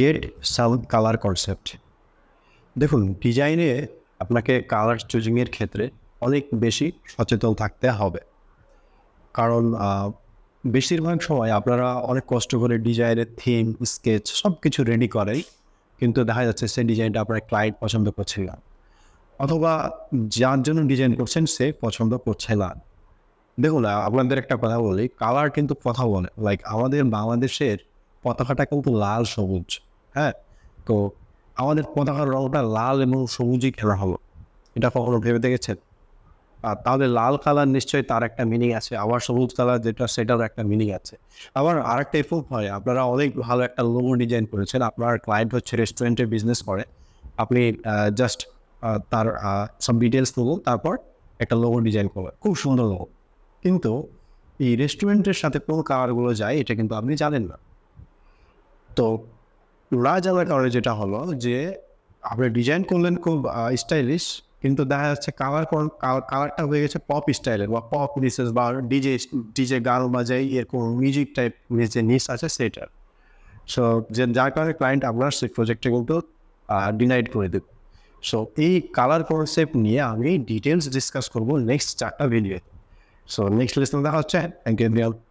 Get some colour concept দেখুন ডিজাইনে আপনাকে কালার চুজিংয়ের ক্ষেত্রে অনেক বেশি সচেতন থাকতে হবে। কারণ বেশিরভাগ সময় আপনারা অনেক কষ্ট করে ডিজাইনের থিম স্কেচ সব কিছু রেডি করেন, কিন্তু দেখা যাচ্ছে সেই ডিজাইনটা আপনার ক্লায়েন্ট পছন্দ করছে না। অথবা যার জন্য ডিজাইন করছেন সে পছন্দ করছে না। দেখুন আপনাদের একটা কথা বলি কালার কিন্তু কথা বলে। লাইক আমাদের বাংলাদেশের পতাকাটা কিন্তু লাল সবুজ হ্যাঁ? তো আমাদের পতাকার রংটা লাল এবং সবুজই খেলা হলো, এটা কখনো ভেবে দেখেছেন? আর তাহলে লাল কালার নিশ্চয়ই তার একটা মিনিং আছে, আবার সবুজ কালার যেটা সেটারও একটা মিনিং আছে। আবার আরেকটা এফোর্ট হয়, আপনারা অনেক ভালো একটা লোগো ডিজাইন করেছেন, আপনার ক্লায়েন্ট হচ্ছে রেস্টুরেন্টে বিজনেস করে, আপনি জাস্ট তার সব ডিটেলস নেব তারপর একটা লোগো ডিজাইন করবেন, খুব সুন্দর লোগো কিন্তু এই রেস্টুরেন্টের সাথে কোন কালারগুলো যায়, এটা কিন্তু আপনি জানেন না। তো না জানার কারণে যেটা হলো যে, আপনি ডিজাইন করলেন খুব স্টাইলিশ কিন্তু দেখা যাচ্ছে কালার কালারটা হয়ে গেছে পপ স্টাইলের বা পপ নিসেস বা ডিজে ডিজে গান বাজাই এরকম মিউজিক টাইপ যে নিস আছে সেটার সো যে যার কারণে ক্লায়েন্ট আপনার সেই প্রজেক্টটা কিন্তু ডিনাইড করে দেবে সো এই কালার কনসেপ্ট নিয়ে আমি ডিটেলস ডিসকাস করব নেক্সট চারটা ভিডিও সো নেক্সট লেসন দেখা হচ্ছে থ্যাংক ইউ